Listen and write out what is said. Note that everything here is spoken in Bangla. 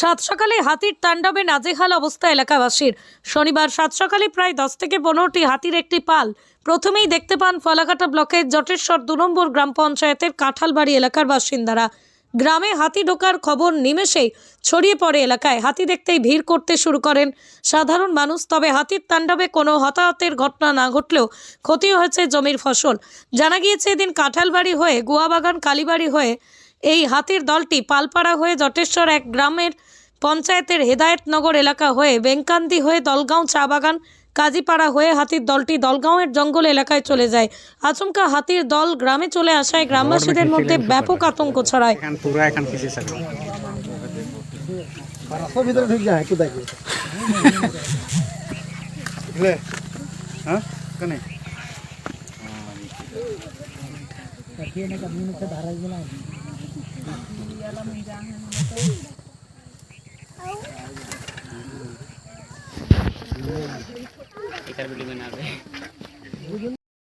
সাত সকালে হাতির তাণ্ডবে নাজেহাল অবস্থা এলাকাবাসীর। শনিবার সাত সকালে প্রায় দশ থেকে পনেরোটি হাতির একটি পাল। প্রথমেই দেখতে পান ফলাকাটা ব্লকের জটেশ্বর দু নম্বর গ্রাম পঞ্চায়েতের কাঁঠালবাড়ি এলাকার বাসিন্দারা। গ্রামে হাতি ঢোকার খবর নিমেষেই ছড়িয়ে পড়ে এলাকায়। হাতি দেখতেই ভিড় করতে শুরু করেন। সাধারণ মানুষ, তবে হাতির তাণ্ডবে কোনো হতাহতের ঘটনা না ঘটলেও ক্ষতি হয়েছে জমির ফসল। জানা গিয়েছে, এদিন কাঁঠালবাড়ি হয়ে, গুয়াবাগান, কালীবাড়ি হয়ে এই হাতির দলটি পালপাড়া হয়ে জটেশ্বর এক গ্রামের পঞ্চায়েতের হেদায়েতনগর এলাকা হয়ে বেঙ্কান্দি হয়ে দলগাঁও চা বাগান কাজীপাড়া হয়ে হাতির দলটি দলগাঁওয়ের জঙ্গল এলাকায় চলে যায়। আচমকা হাতির দল গ্রামে চলে আসায় গ্রামবাসীদের মধ্যে ব্যাপক আতঙ্ক ছড়ায়। এখান Hindi alam hidangan mo to. Itar.